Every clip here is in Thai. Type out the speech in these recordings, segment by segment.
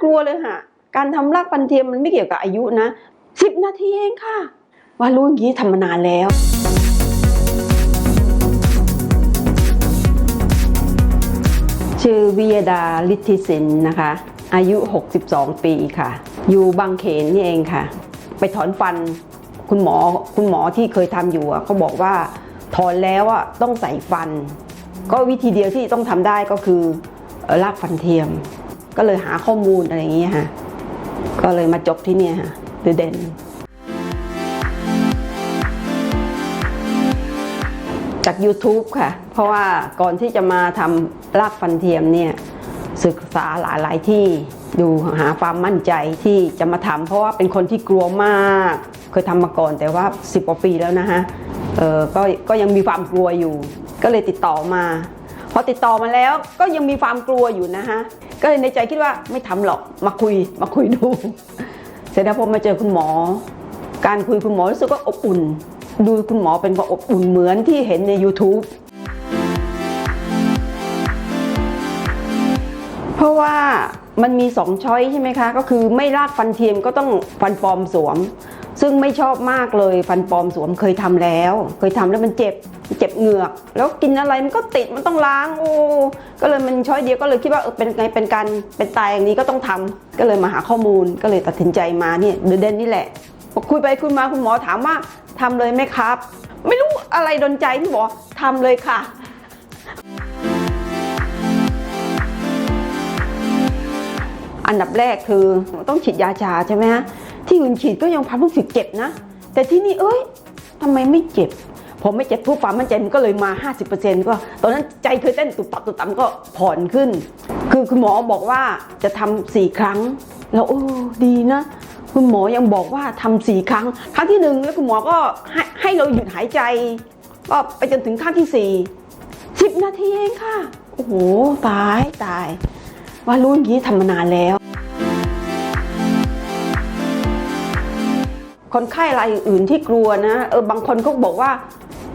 ากลัวเลยค่ะ การทำรากฟันเทียมมันไม่เกี่ยวกับอายุนะสิบนาทีเองค่ะ ว่ารู้อย่างนี้ทำมานานแล้วชื่อวิยดาลิทธิสินนะคะ อายุ 62 ปีค่ะ อยู่บางเขนนี่เองค่ะ ไปถอนฟันคุณหมอคุณหมอที่เคยทำอยู่อะเขาบอกว่าถอนแล้วอะต้องใส่ฟัน ก็วิธีเดียวที่ต้องทำได้ก็คือเอ่อรากฟันเทียม ก็เลยหาข้อมูลอะไรอย่างเงี้ยค่ะ ก็เลยมาจบที่เนี่ยค่ะเดเดนจาก YouTube ค่ะ เพราะว่าก่อนที่จะมาทำรากฟันเทียมเนี่ยศึกษาหลายหลายที่ดูหาความมั่นใจที่จะมาทำเพราะว่าเป็นคนที่กลัวมาก เคยทำมาก่อนแต่ว่า 10กว่าปีแล้วนะฮะเออก็ก็ยังมีความกลัวอยู่ ก็เลยติดต่อมา พอติดต่อมาแล้วก็ยังมีความกลัวอยู่นะฮะ ก็เลยในใจคิดว่าไม่ทำหรอกมาคุยมาคุยดู เสร็จแล้วพอมาเจอคุณหมอ การคุยคุณหมอรู้สึกว่าอบอุ่น ดูคุณหมอเป็นว่าอบอุ่นเหมือนที่เห็นใน YouTube เพราะว่า มันมีสองช้อยใช่ไหมคะ ก็คือไม่รากฟันเทียมก็ต้องฟันปลอมสวม ซึ่งไม่ชอบมากเลยฟันปลอมสวมเคยทำแล้ว เคยทำแล้วมันเจ็บเจ็บเหงือก แล้วกินอะไรมันก็ติดมันต้องล้างโอ้ก็เลยมันช้อยเดียวก็เลยคิดว่าเออเป็นไงเป็นการเป็นตายอย่างนี้ก็ต้องทำก็เลยมาหาข้อมูลก็เลยตัดสินใจมาเนี่ยเดเดนนี่แหละพอคุยไปคุยมาคุณหมอถามว่าทำเลยไหมครับ ไม่รู้อะไรดนใจที่บอกทำเลยค่ะ อันดับแรกคือต้องฉีดยาชาใช่ไหมฮะที่อื่นฉีดก็ยังควารู้สึกเจ็บนะ แต่ที่นี่เอ้ยทำไมไม่เจ็บผมไม่เจ็บผู้ความมั่นใจมันก็เลยมา 50%ก็ตอนนั้นใจเคยเต้นตุบตับตุบตับก็ผ่อนขึ้น คือคุณหมอบอกว่าจะทำสี่ครั้ง แล้วโอ้ดีนะ คุณหมอยังบอกว่าทำสี่ครั้ง ครั้งที่หนึ่งแล้วคุณหมอก็ให้ให้เราหยุดหายใจก็ไปจนถึงครั้งที่สี่สิบนาทีเองค่ะ โอ้โห ตายตาย ว่ารู้อย่างนี้ทำมานานแล้ว คนไข้รายอื่นที่กลัวนะเออบางคนเขาบอกว่า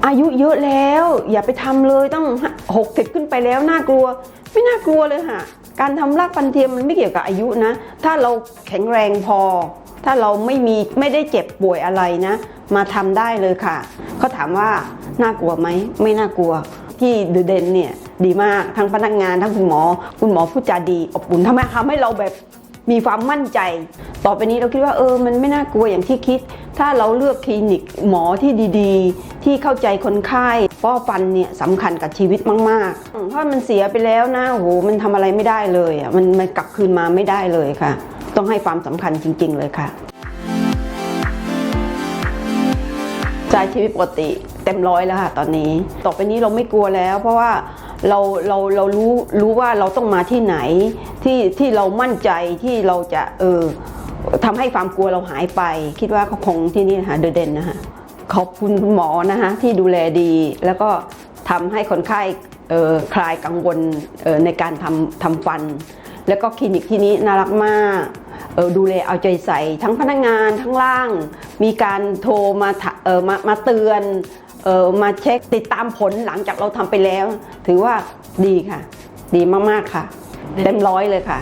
อายุเยอะแล้ว อย่าไปทำเลยต้อง 60 ขึ้นไปแล้วน่ากลัว ไม่น่ากลัวเลยค่ะ การทำรากฟันเทียมมันไม่เกี่ยวกับอายุนะ ถ้าเราแข็งแรงพอ ถ้าเราไม่มีไม่ได้เจ็บป่วยอะไรนะ มาทำได้เลยค่ะเขาถามว่าน่ากลัวไหมไม่น่ากลัวที่เดเดนเนี่ยดีมากทั้งพนักงานทั้งคุณหมอ คุณหมอพูดจาดีอบอุ่นทำไมทำให้เราแบบ มีความมั่นใจ ต่อไปนี้เราคิดว่าเออมันไม่น่ากลัวอย่างที่คิด ถ้าเราเลือกคลินิกหมอที่ดีๆ ที่เข้าใจคนไข้เพราะฟันเนี่ยสำคัญกับชีวิตมากๆถ้ามันเสียไปแล้วนะโหมันทำอะไรไม่ได้เลยอะมันมันกลับคืนมาไม่ได้เลยค่ะ ต้องให้ความสำคัญจริง ๆ เลยค่ะใช้ชีวิตปกติเต็มร้อยแล้วค่ะตอนนี้ ต่อไปนี้เราไม่กลัวแล้ว เพราะว่า เราเราเรารู้รู้ว่าเราต้องมาที่ไหนที่ที่เรามั่นใจที่เราจะเออทำให้ความกลัวเราหายไป คิดว่าเขาคงที่นี่นะคะเดเดนนะคะขอบคุณหมอนะคะที่ดูแลดี แล้วก็ทำให้คนไข้เออคลายกังวลเออในการทำทำฟัน แล้วก็คลินิกที่นี้น่ารักมากเออดูแลเอาใจใส่ทั้งพนักงานทั้งล่าง มีการโทรมาถเออมามาเตือน มาเช็คติดตามผลหลังจากเราทำไปแล้ว ถือว่าดีค่ะ ดีมาก ๆ ค่ะ เต็มร้อยเลยค่ะ